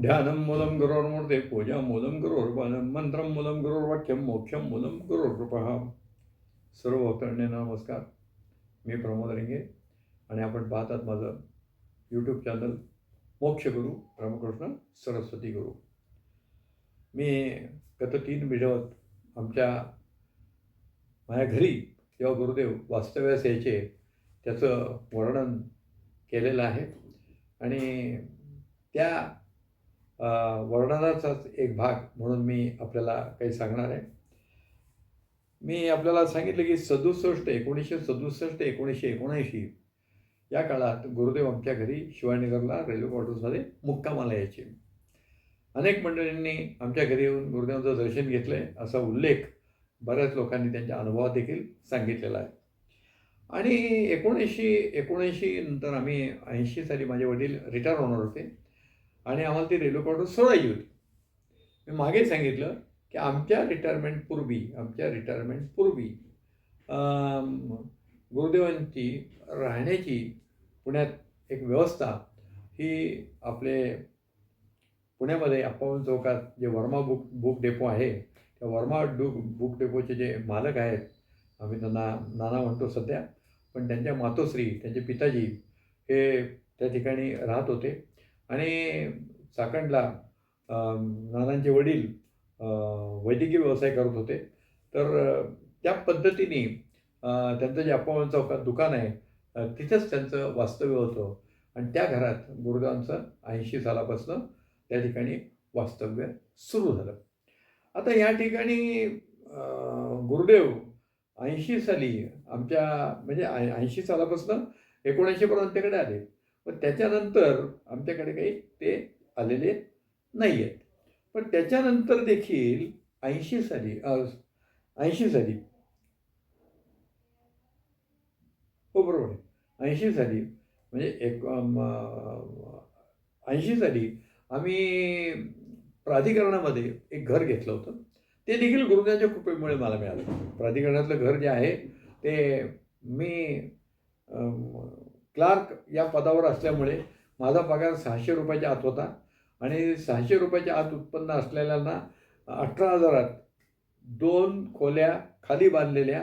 ध्यानं मूलं गुरोर्मूर्ते पूजा मूलं गुरोर्वनं मंत्रं मूलं गुरोर्वाक्यं मोक्षं मूलं गुरोर्कृपः सर्व भक्तांनी नमस्कार। मी प्रमोद रिंगे आणि आपण पाहतात माझं यूट्यूब चॅनल मोक्ष गुरु रामकृष्ण सरस्वती गुरु। मी गत तीन व्हिडिओत आमच्या माझ्या घरी जेव्हा गुरुदेव वास्तव्यास यायचे त्याचं वर्णन केलेलं आहे आणि त्या वर्णनाचाच एक भाग म्हणून मी आपल्याला काही सांगणार आहे. मी आपल्याला सांगितलं की सदुसष्ट एकोणीसशे सदुसष्ट एकोणीसशे एकोणऐंशी या काळात गुरुदेव आमच्या घरी शिवाजीनगरला रेल्वे क्वार्टर्समध्ये मुक्कामाला यायचे. अनेक मंडळींनी आमच्या घरी येऊन गुरुदेवांचं दर्शन घेतलं आहे असा उल्लेख बऱ्याच लोकांनी त्यांच्या अनुभवात देखील सांगितलेला आहे. आणि एकोणीसशे एकोणऐंशी नंतर आम्ही ऐंशी साली माझे वडील रिटायर होणार होते. आणि आम्हाला ती रेल्वे क्वार्टर सोडायची होती. मी मागे सांगितलं की आमच्या रिटायरमेंटपूर्वी आमच्या रिटायरमेंटपूर्वी गुरुदेवांची राहण्याची पुण्यात एक व्यवस्था ही आपले पुण्यामध्ये अप्पावन चौकात जे वर्मा बुक बुक डेपो आहे त्या वर्मा डू बुक डेपोचे जे मालक आहेत आम्ही त्यांना नाना म्हणतो सध्या पण त्यांच्या मातोश्री त्यांचे पिताजी हे त्या ठिकाणी राहत होते. आणि चाकणला नानांचे वडील वैद्यकीय व्यवसाय करत होते. तर त्या पद्धतीने त्यांचं जे अप्पावन चौकात दुकान आहे तिथेच तिथंच त्यांचं वास्तव्य होतं. आणि त्या घरात गुरुदेवांचं ऐंशी सालापासून त्या ठिकाणी वास्तव्य सुरू झालं. आता या ठिकाणी गुरुदेव ऐंशी साली आमच्या म्हणजे ऐ ऐंशी सालापासून एकोणऐंशीपर्यंत आमच्याकडे आले. पण त्याच्यानंतर आमच्याकडे काही ते आलेले नाही आहेत पण त्याच्यानंतर देखील ऐंशी साली ऐंशी साली हो बरोबर आहे. ऐंशी साली म्हणजे एक ऐंशी साली आम्ही प्राधिकरणामध्ये एक घर घेतलं होतं. ते देखील गुरुदेवांच्या कृपेमुळे मला मिळालं. प्राधिकरणातलं घर जे आहे ते मी क्लार्क या पदावर असल्यामुळे माझा पगार सहाशे रुपयाच्या आत होता आणि सहाशे रुपयाच्या आत उत्पन्न असलेल्यांना अठरा हजारात दोन खोल्या खाली बांधलेल्या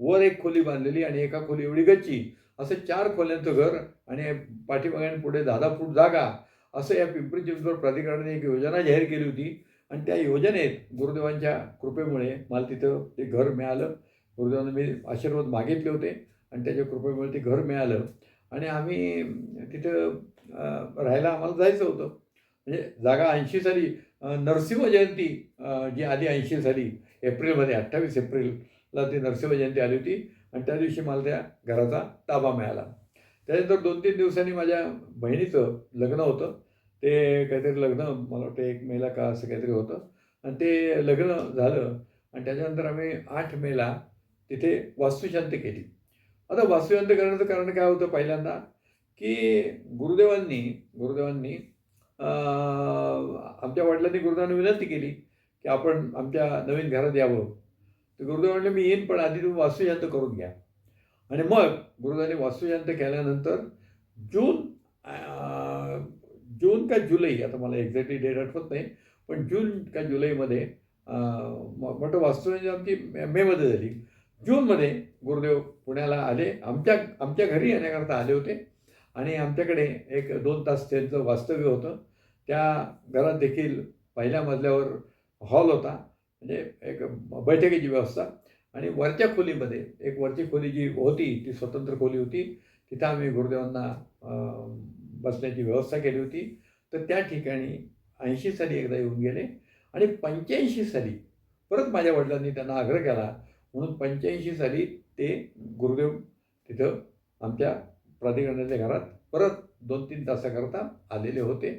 वर एक खोली बांधलेली आणि एका खोली एवढी गच्ची. असं चार खोल्यांचं घर आणि पाठीमागे पुढे दहा दहा फूट जागा असं या पिंपरी चिंचवड प्राधिकरणाने एक योजना जाहीर केली होती. आणि त्या योजनेत गुरुदेवांच्या कृपेमुळे मला तिथं ते घर मिळालं. गुरुदेवांना मी आशीर्वाद मागितले होते आणि त्याच्या कृपेमुळे ते घर मिळालं. आणि आम्ही तिथं राहायला आम्हाला जायचं होतं. म्हणजे जागा ऐंशी साली नरसिंह जयंती जी आली ऐंशी साली एप्रिलमध्ये अठ्ठावीस एप्रिलला ती नरसिंह जयंती आली होती. आणि त्या दिवशी मला त्या घराचा ताबा मिळाला. त्यानंतर दोन तीन दिवसांनी माझ्या बहिणीचं लग्न होतं. ते काहीतरी लग्न मला वाटतं एक मेला का असं काहीतरी होतं. आणि ते लग्न झालं. आणि त्याच्यानंतर आम्ही आठ मेला तिथे वास्तुशांती केली. आता वासुयंत करण्याचं कारण काय होतं पहिल्यांदा? की गुरुदेवांनी गुरुदेवांनी आमच्या वडिलांनी गुरुदेवांनी विनंती केली की आपण आमच्या नवीन घरात यावं. तर गुरुदेव म्हणले मी येईन पण आधी तुम्ही वास्तुशांत करून घ्या. आणि मग गुरुदेवांनी वास्तुशांत केल्यानंतर जून जून का जुलै आता मला एक्झॅक्टली डेट आठवत नाही पण जून का जुलैमध्ये अं, म- मोठं आमची मेमध्ये झाली. जूनमध्ये गुरुदेव पुण्याला आले. आमच्या आमच्या घरी येण्याकरता आले होते. आणि आमच्याकडे एक दोन तास त्यांचं वास्तव्य होतं. त्या घरात देखील पहिल्या मजल्यावर हॉल होता. म्हणजे एक बैठकीची व्यवस्था. आणि वरच्या खोलीमध्ये एक वरची खोली जी होती ती स्वतंत्र खोली होती. तिथं आम्ही गुरुदेवांना बसण्याची व्यवस्था केली होती. तर त्या ठिकाणी ऐंशी साली एकदा येऊन गेले. आणि पंच्याऐंशी साली परत माझ्या वडिलांनी त्यांना आग्रह केला म्हणून पंच्याऐंशी साली ते गुरुदेव तिथं आमच्या प्राधिकरणाच्या घरात परत दोन तीन तासाकरता आलेले होते.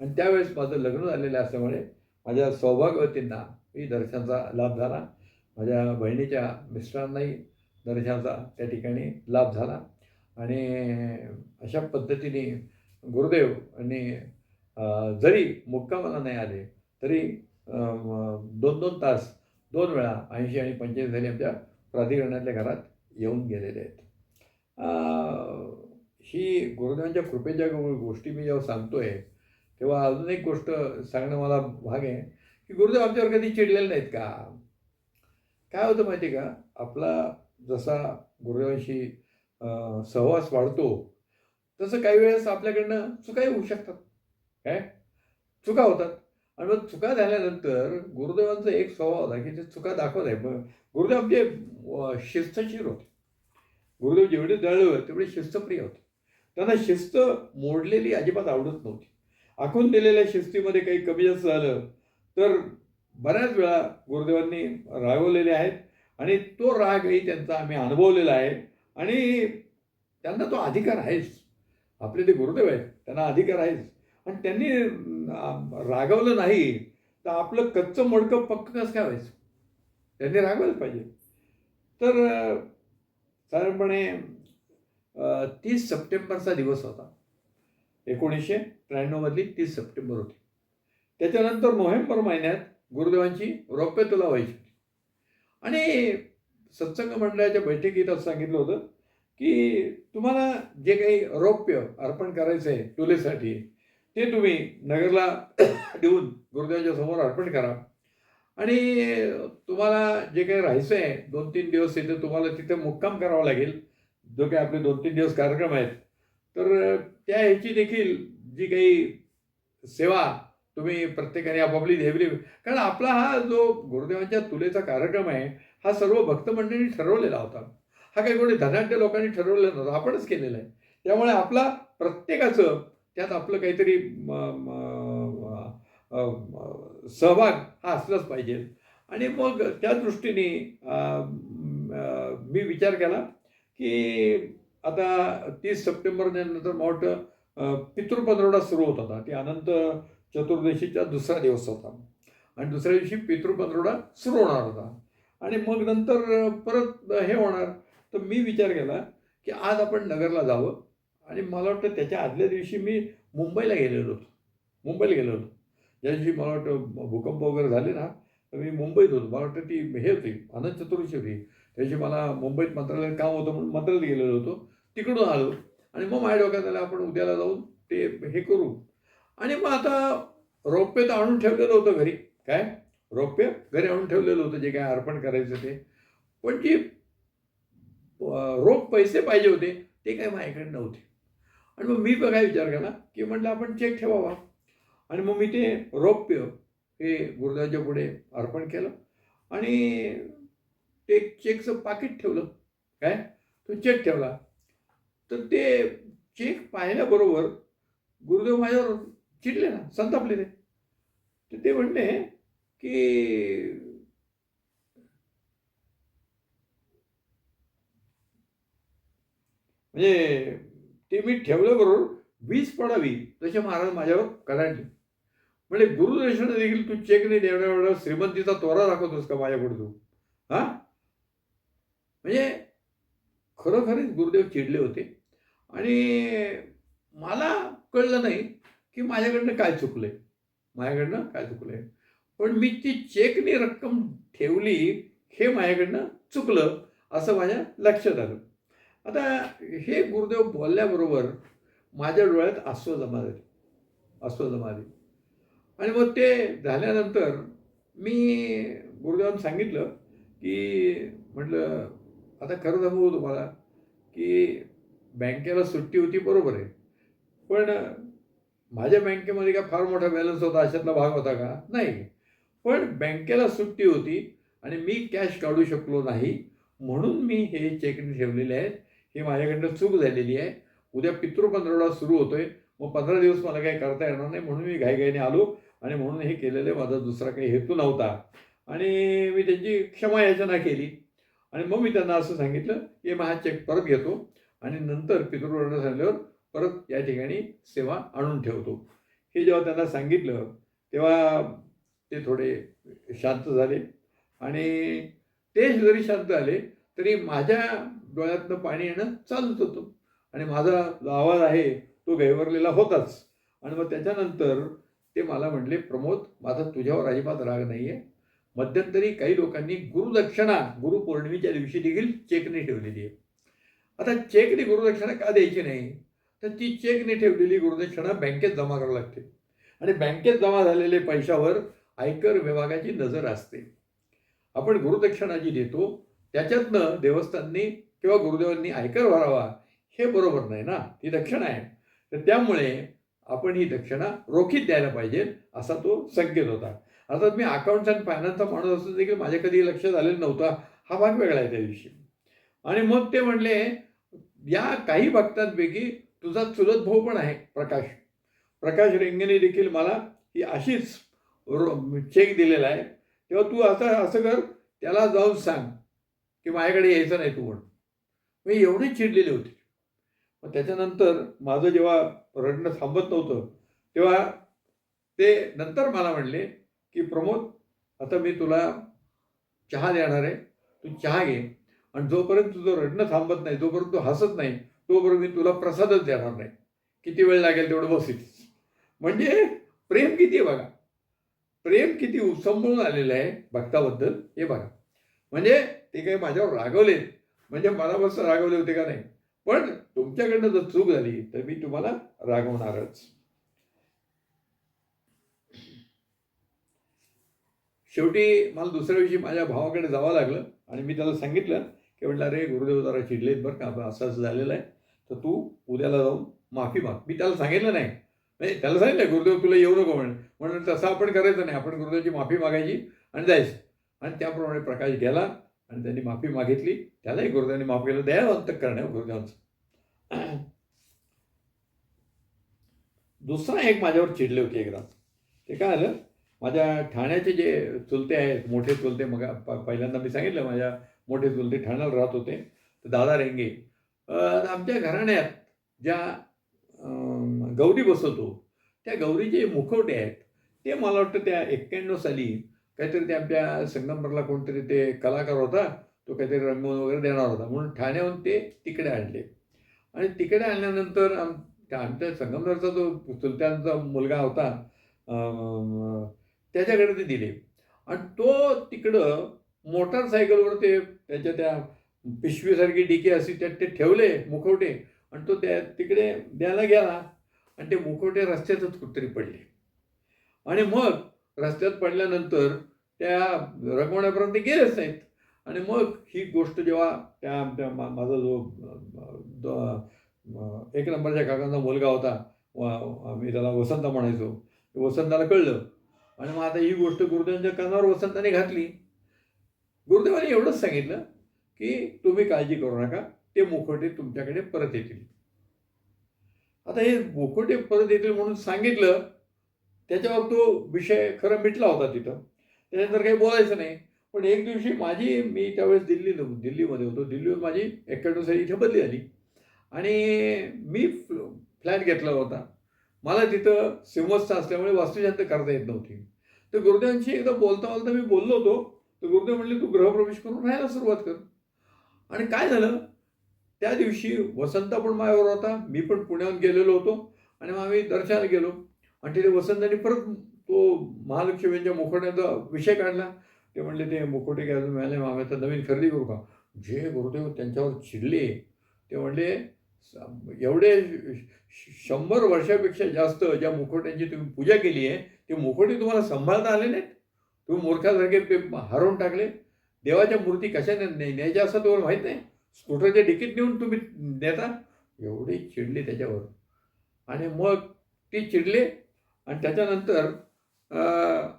आणि त्यावेळेस माझं लग्न झालेलं असल्यामुळे माझ्या सौभाग्यवतींना मी दर्शनाचा लाभ झाला. माझ्या बहिणीच्या मिस्टरांनाही दर्शनाचा त्या ठिकाणी लाभ झाला. आणि अशा पद्धतीने गुरुदेव आणि जरी मुक्कामाला नाही आले तरी दोन दोन तास दोन वेळा ऐंशी आणि पंचेचाळीस झाली आमच्या प्राधिकरणातल्या घरात येऊन गेलेले आहेत. ही गुरुदेवांच्या कृपेच्या गोष्टी मी जेव्हा सांगतो आहे तेव्हा अजून एक गोष्ट सांगणं मला भाग आहे की गुरुदेव आमच्यावर कधी चिडलेले नाहीत का? काय होतं माहिती आहे का? आपला जसा गुरुदेवांशी सहवास वाढतो तसं काही वेळेस आपल्याकडनं चुकाही होऊ शकतात. काय? चुका होतात. आणि मग चुका झाल्यानंतर गुरुदेवांचा एक स्वभाव होता की ते चुका दाखवत आहे. मग गुरुदेव आमचे शिस्तशीर होते. गुरुदेव जेवढे दळले तेवढे शिस्तप्रिय होते. त्यांना शिस्त मोडलेली अजिबात आवडत नव्हती. आखून दिलेल्या शिस्तीमध्ये काही कमी जास्त झालं तर बऱ्याच वेळा गुरुदेवांनी रागवलेले आहेत आणि तो रागही त्यांचा आम्ही अनुभवलेला आहे. आणि त्यांना तो अधिकार आहेच. आपले ते गुरुदेव आहेत त्यांना अधिकार आहेच. आणि त्यांनी रागवलं नाही तर आपलं कच्चं मोडकं पक्क कसं काय व्हायचं? त्यांनी रागवायला पाहिजे. तर साधारणपणे तीस सप्टेंबरचा दिवस होता. एकोणीसशे त्र्याण्णवमधली तीस सप्टेंबर होती. त्याच्यानंतर नोव्हेंबर महिन्यात गुरुदेवांची रौप्य तुला व्हायची होती. आणि सत्संग मंडळाच्या बैठकीत असं सांगितलं होतं की तुम्हाला जे काही रौप्य अर्पण करायचं आहे तुलेसाठी ते तुम्ही नगरला देऊन गुरुदेवाच्या समोर अर्पण करा. आणि तुम्हाला जे काही राहायचं आहे दोन तीन दिवस तिथे तुम्हाला तिथे मुक्काम करावा लागेल. जो काही आपले दोन तीन दिवस कार्यक्रम आहेत. तर त्या ह्याची देखील जी काही सेवा तुम्ही प्रत्येकाने आपापली देवली कारण आपला हा जो गुरुदेवांच्या तुलेचा कार्यक्रम आहे हा सर्व भक्तमंडळींनी ठरवलेला होता. हा काही कोणी धनाढ्य लोकांनी ठरवलेला नव्हता. आपणच केलेला आहे. त्यामुळे आपला प्रत्येकाचं त्यात आपलं काहीतरी सहभाग हा असलाच पाहिजे. आणि मग त्या दृष्टीने मी विचार केला की आता तीस सप्टेंबर नंतर मला पितृपंधरवडा सुरू होत होता. ती अनंत चतुर्दशीचा दुसरा दिवस होता. आणि दुसऱ्या दिवशी पितृपंधरवडा सुरू होणार होता. आणि मग नंतर परत हे होणार. तर मी विचार केला की आज आपण नगरला जावं. आणि मला वाटतं त्याच्या आदल्या दिवशी मी मुंबईला गेलेलो. होतो मुंबईला गेलो होतो ज्या दिवशी मला वाटतं भूकंप वगैरे झाले ना तर मी मुंबईत होतो. मला वाटतं ती हे होती अनंत चतुर्दशी होती. त्याची मला मुंबईत मंत्रालयात काम होतं म्हणून मंत्रालयात गेलेलो होतो. तिकडून आलो. आणि मग माझ्या डोक्यात आलं आपण उद्याला जाऊन ते हे करू. आणि मग आता रौप्य तर आणून ठेवलेलं होतं घरी. काय? रौप्य घरी आणून ठेवलेलं होतं जे काय अर्पण करायचं ते. पण जी रोख पैसे पाहिजे होते ते काय माझ्याकडे नव्हते. आणि मग मी बघा विचार केला की म्हटलं आपण चेक ठेवावा. आणि मग मी ते रौप्य हे गुरुदाच्या पुढे अर्पण केलं आणि ते चेकचं पाकिट ठेवलं. काय? तो चेक ठेवला. तर ते चेक पाहिल्याबरोबर गुरुदेव माझ्यावर चिडले ना संतापले ते. तर ते म्हणले की म्हणजे ते मी ठेवल्याबरोबर वीज पडावी तसे महाराज माझ्यावर कलांडले म्हणजे गुरुदर्शन देखील तू चेक नाही देवण्यावर श्रीमंतीचा तोरा दाखवतोस का माझ्याकडे तू हा? म्हणजे खरोखरीच गुरुदेव चिडले होते. आणि मला कळलं नाही की माझ्याकडनं काय चुकलंय. माझ्याकडनं काय चुकलंय. पण मी ती चेकनी रक्कम ठेवली हे माझ्याकडनं चुकलं असं माझ्या लक्षात आलं. आता हे गुरुदेव बोलल्याबरोबर माझ्या डोळ्यात अस्व जमा झाली अस्व जमा झाली आणि मग ते झाल्यानंतर मी गुरुदेवांना सांगितलं की म्हटलं आता खरं सांगू तुम्हाला की बँकेला सुट्टी होती बरोबर आहे. पण माझ्या बँकेमध्ये काय फार मोठा बॅलन्स होता अशातला भाग होता का? नाही. पण बँकेला सुट्टी होती आणि मी कॅश काढू शकलो नाही म्हणून मी हे चेक ठेवलेले आहेत. ही माझ्याकडनं चूक झालेली आहे. उद्या पितृपंधरवडा सुरू होतोय. मग पंधरा दिवस मला काही करता येणार नाही म्हणून मी घाईघाईने आलो आणि म्हणून हे केलेलं आहे. माझा दुसरा काही हेतू नव्हता. आणि मी त्यांची क्षमा याचना केली. आणि मग मी त्यांना असं सांगितलं की मग हा चेक परत घेतो. आणि नंतर पितृपंधरवडा झाल्यावर परत या ठिकाणी सेवा आणून ठेवतो. हे जेव्हा त्यांना सांगितलं तेव्हा ते थोडे शांत झाले. आणि ते जरी शांत झाले तरी माझ्या डोळ्यातनं पाणी येणं चालूच होतं. आणि माझा जो आवाज आहे तो गैवरलेला होताच. आणि मग त्याच्यानंतर ते मला म्हणले प्रमोद माझा तुझ्यावर अजिबात राग नाही आहे मध्यंतरी काही लोकांनी गुरुदक्षिणा गुरुपौर्णिमेच्या दिवशी देखील चेकने ठेवलेली आहे. आता चेकने गुरुदक्षिणा का द्यायची नाही? तर ती चेकने ठेवलेली गुरुदक्षिणा बँकेत जमा करावी लागते. आणि बँकेत जमा झालेले पैशावर आयकर विभागाची नजर असते. आपण गुरुदक्षिणा जी देतो त्याच्यातनं देवस्थाननी किंवा गुरुदेवांनी आयकर भरावा हे बरोबर नाही ना? ती दक्षिणा आहे. तर त्यामुळे आपण ही दक्षिणा रोखीत द्यायला पाहिजे असा तो संकेत होता. अर्थात मी अकाउंट्स अँड फायनान्सचा माणूस असून देखील माझ्या कधी लक्षात झालेलं नव्हता. हा भाग वेगळा आहे त्या दिवशी आणि मग ते म्हणले या काही भक्तांपैकी तुझा चुलत भाऊ पण आहे प्रकाश. प्रकाश रेंगेने देखील मला ही अशीच रो- चेक दिलेला आहे. तेव्हा तू असं असं कर त्याला जाऊन सांग की माझ्याकडे यायचं नाही तू म्हणून. मी एवढी चिडलेली होती. मग त्याच्यानंतर माझं जेव्हा रडणं थांबत नव्हतं तेव्हा ते नंतर मला म्हणले की प्रमोद आता मी तुला चहा देणार आहे. तू चहा घे. आणि जोपर्यंत तुझं रडणं थांबत नाही जोपर्यंत तू हसत नाही तोपर्यंत मी तुला प्रसादच देणार नाही. किती वेळ लागेल तेवढं बसेल म्हणजे प्रेम किती आहे बघा. प्रेम किती उसंबळून आलेलं आहे भक्ताबद्दल हे बघा. म्हणजे ते काही माझ्यावर रागवलेत. म्हणजे मनापासून रागवले होते का नाही? पण तुमच्याकडनं जर चूक झाली तर मी तुम्हाला रागवणारच. शेवटी मला दुसऱ्या दिवशी माझ्या भावाकडे जावं लागलं आणि मी त्याला सांगितलं की म्हटलं अरे गुरुदेव जरा चिडलेत बरं का असं असं झालेलं आहे. तर तू उद्याला जाऊन माफी माग. मी त्याला सांगितलं नाही. नाही त्याला सांगितलं गुरुदेव तुला येऊ नको म्हणे. म्हणून तसं आपण करायचं नाही. आपण गुरुदेवची माफी मागायची आणि जायचं. आणि त्याप्रमाणे प्रकाश गेला. आणि त्यांनी माफी मागितली. त्यालाही गुरुदेवांनी माफ केलं. दयावंत करणे हो गुरुदेवांचं दुसरा एक माझ्यावर चिडले होते एकदा. ते काय आलं माझ्या ठाण्याचे जे चुलते आहेत मोठे चुलते मग पहिल्यांदा मी सांगितलं माझ्या मोठे चुलते ठाण्याला राहत होते. तर दादा रेंगे आमच्या घराण्यात ज्या गौरी बसवतो त्या गौरीचे मुखवटे आहेत. ते मला वाटतं त्या एक्क्याण्णव साली काहीतरी ते आमच्या संगमरला कोणतरी ते कलाकार होता तो काहीतरी रंगवून वगैरे देणार होता. म्हणून ठाण्याहून ते तिकडे आणले. आणि तिकडे आणल्यानंतर आम त्या आमच्या संगमरचा जो चुलत्यांचा मुलगा होता त्याच्याकडे ते दिले. आणि तो तिकडं मोटारसायकलवर ते त्याच्या त्या पिशवीसारखी डिकी अशी त्यात ते ठेवले मुखवटे आणि तो त्या तिकडे द्यायला गेला आणि ते मुखवटे रस्त्यातच कुठतरी पडले. आणि मग रस्त्यात पडल्यानंतर त्या रंगवण्यापर्यंत ते गेलेच नाहीत. आणि मग ही गोष्ट जेव्हा त्या मा- माझा जो एक नंबरच्या काकांचा मुलगा होता मी त्याला वसंत म्हणायचो. वसंताला कळलं. आणि मग आता ही गोष्ट गुरुदेवांच्या कानावर वसंताने घातली. गुरुदेवाने एवढंच सांगितलं की तुम्ही काळजी करू नका ते मुखवटे तुमच्याकडे परत येतील. आता हे मुखवटे परत येतील म्हणून सांगितलं त्याच्यावर तो विषय खरं मिटला होता तिथं. त्याच्यानंतर काही बोलायचं नाही. पण एक दिवशी माझी मी त्यावेळेस दिल्ली दिल्लीमध्ये होतो. दिल्लीवर माझी एक्क्याण्णव साली इथे बदली आली आणि मी फ्लॅट घेतला होता. मला तिथं सिंहस्थ असल्यामुळे वास्तुशांत करता येत नव्हती. तर गुरुदेवांशी एकदा बोलता बोलता मी बोललो होतो. तर गुरुदेव म्हणले तू गृहप्रवेश करून राहायला सुरुवात कर. आणि काय झालं? त्या दिवशी वसंत पण माझ्यावर होता. मी पण पुण्याहून गेलेलो होतो. आणि मग आम्ही दर्शनाला गेलो. आणि तिथे वसंतांनी परत तो महालक्ष्मींच्या मुखोट्याचा विषय काढला. ते म्हणले ते मुखोटे घ्यायला मिळाले मग आम्ही आता नवीन खरेदी करू का? जे गुरुदेव त्यांच्यावर चिडले. ते म्हणले एवढे श- शंभर वर्षापेक्षा जास्त ज्या मुखोट्यांची तुम्ही पूजा केली आहे ते मुखोटे तुम्हाला सांभाळता आले नाहीत? तुम्ही मूर्खासारखे ते हरवून टाकले. देवाच्या मूर्ती कशाने न्यायच्या असं तुम्हाला माहीत नाही? स्कूटरच्या डिकीत नेऊन तुम्ही नेता? एवढे चिडले त्याच्यावर. आणि मग ते चिडले. आणि त्याच्यानंतर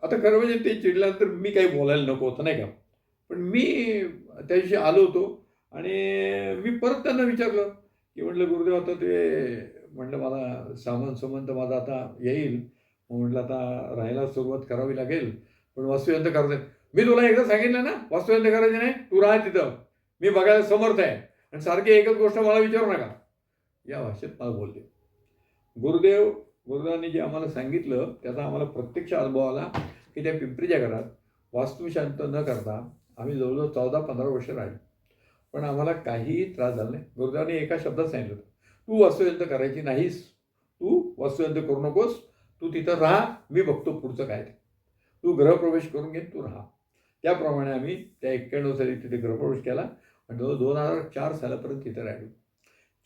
आता खरं म्हणजे ते चिडल्यानंतर मी काही बोलायला नको होतं नाही का? पण मी त्या दिवशी आलो होतो आणि मी परत त्यांना विचारलं की म्हटलं गुरुदेव आता ते म्हटलं मला सामान सुमंत माझा आता येईल. म्हटलं आता राहायला सुरुवात करावी लागेल पण वास्तुयंत करायचं मी तुला एकदा सांगितलं ना वास्तुयंत करायचं नाही तू राहा तिथं. मी बघायला समर्थ आहे. आणि सारखी एकच गोष्ट मला विचारू नका. या भाषेत मला बोलले. गुरुदेव गुरुदेवांनी जे आम्हाला सांगितलं त्याचा आम्हाला प्रत्यक्ष अनुभव आला की त्या पिंपरीच्या घरात वास्तुशांत न करता आम्ही जवळजवळ चौदा पंधरा वर्ष राहिलो. पण आम्हाला काहीही त्रास झाला नाही. गुरुदेवाने एका शब्दात सांगितलं होतं, तू वास्तुयंत्र करायची नाहीस. तू वास्तुयंत्र करू नकोस. तू तिथं राहा. मी बघतो पुढचं काय ते. तू गृहप्रवेश करून घे. तू राहा. त्याप्रमाणे आम्ही त्या एक्क्याण्णव साली तिथे गृहप्रवेश केला. आणि जवळ दोन हजार चार सालापर्यंत तिथे राहिलो.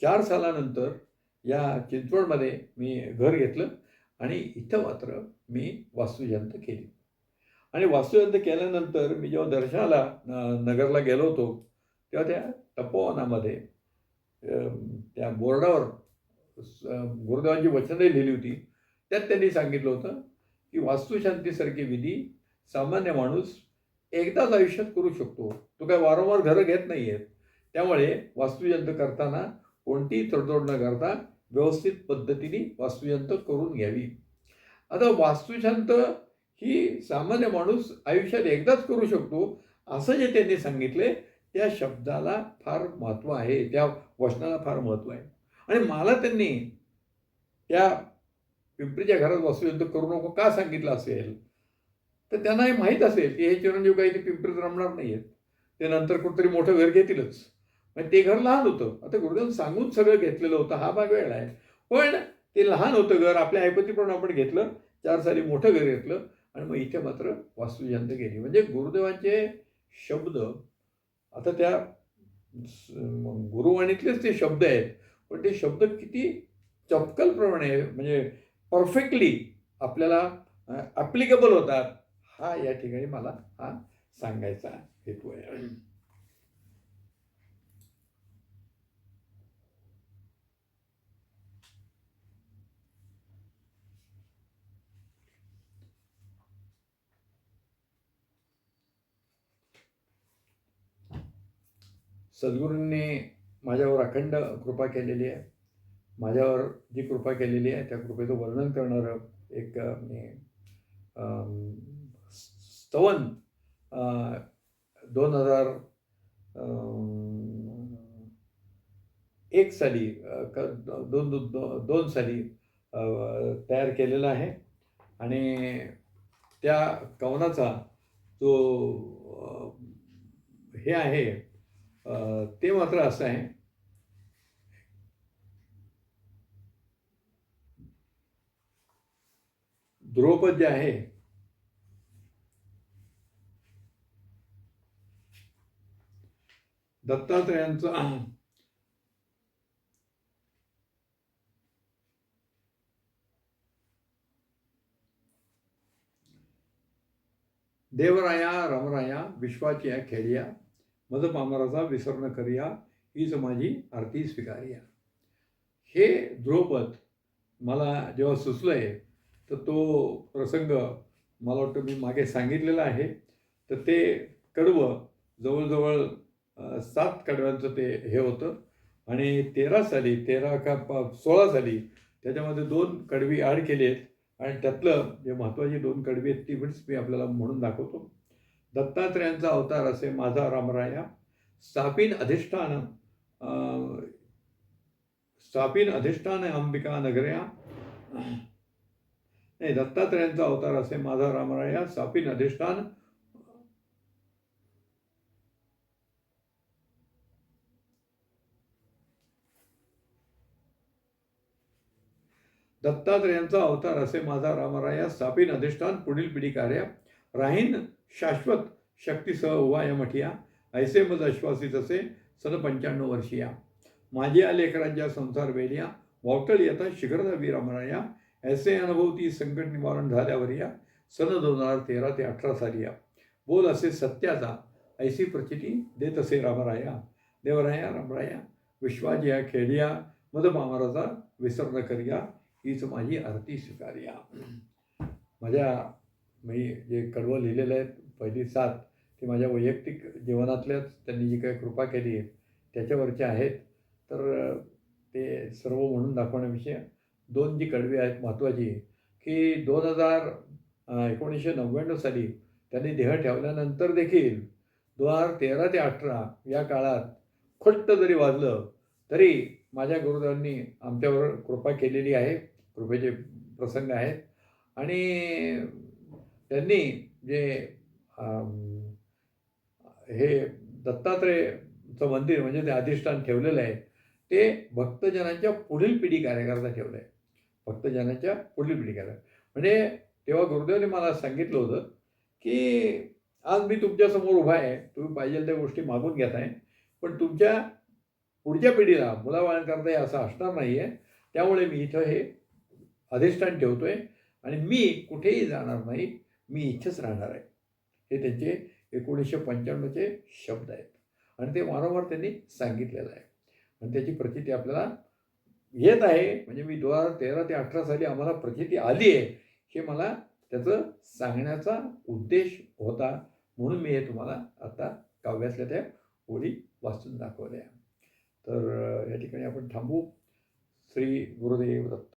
चार सालानंतर या चिंचवडमध्ये मी घर घेतलं आणि इथं मात्र मी वास्तुजयंत केली. आणि वास्तुजयंत केल्यानंतर मी जेव्हा दर्शनाला न- नगरला गेलो होतो तेव्हा त्या तपोवनामध्ये त्या बोर्डावर स- गुरुदेवांची वचने लिहिली होती. त्यात त्यांनी सांगितलं होतं की वास्तुशांतीसारखी विधी सामान्य माणूस एकदाच आयुष्यात करू शकतो. तो काय वारंवार घरं घेत नाही आहेत त्यामुळे वास्तुजंत करताना कोणतीही तडजोड न करता व्यवस्थित पद्धतीने वास्तुयंत्र करून घ्यावी. आता वास्तुशांत ही सामान्य माणूस आयुष्यात एकदाच करू शकतो असं जे त्यांनी सांगितले त्या शब्दाला फार महत्त्व आहे त्या वचनाला फार महत्त्व आहे. आणि मला त्यांनी त्या पिंपरीच्या घरात वास्तुशांत करू नको का सांगितलं असेल? तर त्यांना हे माहीत असेल की हे चिरंजीव काही ते पिंपरीत रमणार नाही आहेत ते नंतर कुठंतरी मोठं घर घेतीलच. पण ते घर लहान होतं. आता गुरुदेव सांगून सगळं घेतलेलं होतं. हा भाग वेगळा आहे. पण ते लहान होतं घर आपल्या ऐपतीप्रमाणे आपण घेतलं चार साली मोठं घर घेतलं आणि मग इथे मात्र वास्तुजंत गेली म्हणजे गुरुदेवांचे शब्द आता त्या स- गुरुवाणीतलेच ते शब्द आहेत पण ते शब्द किती चपकलप्रमाणे म्हणजे परफेक्टली आपल्याला ॲप्लिकेबल होतात हा या ठिकाणी मला हा सांगायचा हेतू आहे. सद्गुरूंनी माझ्यावर अखंड कृपा केलेली आहे. माझ्यावर जी कृपा केलेली आहे त्या कृपेचं वर्णन करणारं एक मी स्तवन दोन हजार एक साली अ, क- दोन दोन दोन साली तयार केलेला आहे. आणि त्या कवनाचा जो हे आहे ते मात्र असं आहे. द्रौपद जे आहे दत्तात्रयांचं देवराया रामराया विश्वाची या मज पामराचा विसरण करिया हीच माझी आरती स्वीकारिया. हे द्रौपद मला जेव्हा सुचलं आहे तर तो प्रसंग मला वाटतं मी मागे सांगितलेला आहे. तर ते कडवं जवळजवळ सात कडव्यांचं ते हे होतं. आणि तेरा साली तेरा का सोळा साली त्याच्यामध्ये दोन कडवी आड केली आहेत आणि त्यातलं जे महत्त्वाची दोन कडवी आहेत ती पण मी आपल्याला म्हणून दाखवतो. दत्तात्रयांचा अवतार असे माझा रामराया. स्थापिन अधिष्ठान अ, स्थापिन अधिष्ठान अंबिका नगर्या. नाही दत्तात्रयांचा अवतार असे माझा रामराया स्थापिन अधिष्ठान दत्तात्रयांचा अवतार असे माझा रामराया स्थापिन अधिष्ठान पुढील पिढी कार्या राहीन शाश्वत शक्तीसह उभा या मठिया. ऐसे मज आश्वासित असे सन पंच्याण्णव वर्षीया माझ्या लेकरांच्या संसार वेल्या वावटळ येता शिखरदा रामराया ऐसे अनुभवती संकट निवारण झाल्यावर या. सन दोन हजार तेरा ते अठरा साली या. बोल असे सत्याचा. ऐसी प्रचिती देत असे रामराया. देवराया रामराया. विश्वाजिया खेडिया. मदमामराचा विसर्ग करिया हीच माझी आरती स्वीकारिया. माझ्या मी जे कडवं लिहिलेलं आहे पहिली सात ती माझ्या वैयक्तिक जीवनातल्याच त्यांनी जी काही कृपा केली आहे त्याच्यावरचे आहेत. तर ते सर्व म्हणून दाखवण्याविषयी दोन जी कडवी आहेत महत्त्वाची की दोन हजार एकोणीसशे नव्याण्णव साली त्यांनी देह ठेवल्यानंतर देखील दोन हजार तेरा ते अठरा या काळात खुट्ट जरी वाजलं तरी माझ्या गुरुदेवांनी आमच्यावर कृपा केलेली आहे कृपेचे प्रसंग आहेत. आणि त्यांनी जे हे दत्तात्रेयचं मंदिर म्हणजे ते अधिष्ठान ठेवलेलं आहे ते भक्तजनांच्या पुढील पिढी कार्यकर्ता ठेवलं आहे. भक्तजनांच्या पुढील पिढी कार्य म्हणजे तेव्हा गुरुदेवने मला सांगितलं होतं की आज मी तुमच्यासमोर उभा आहे तुम्ही पाहिजे त्या गोष्टी मागून घेत आहे पण तुमच्या पुढच्या पिढीला मुलाबाळांकरता हे असं असणार नाही आहे त्यामुळे मी इथं हे अधिष्ठान ठेवतो आहे आणि मी कुठेही जाणार नाही मी इथेच राहणार आहे. हे त्यांचे एकोणीसशे पंच्याण्णवचे शब्द आहेत. आणि ते वारंवार त्यांनी सांगितलेलं आहे. आणि त्याची प्रचिती आपल्याला येत आहे. म्हणजे मी दोन हजार तेरा ते अठरा साली आम्हाला प्रचिती आली आहे. हे मला त्याचं सांगण्याचा उद्देश होता. म्हणून मी हे तुम्हाला आता काव्यातल्या त्या ओळी वाचून दाखवल्या. तर या ठिकाणी आपण थांबू. श्री गुरुदेव दत्त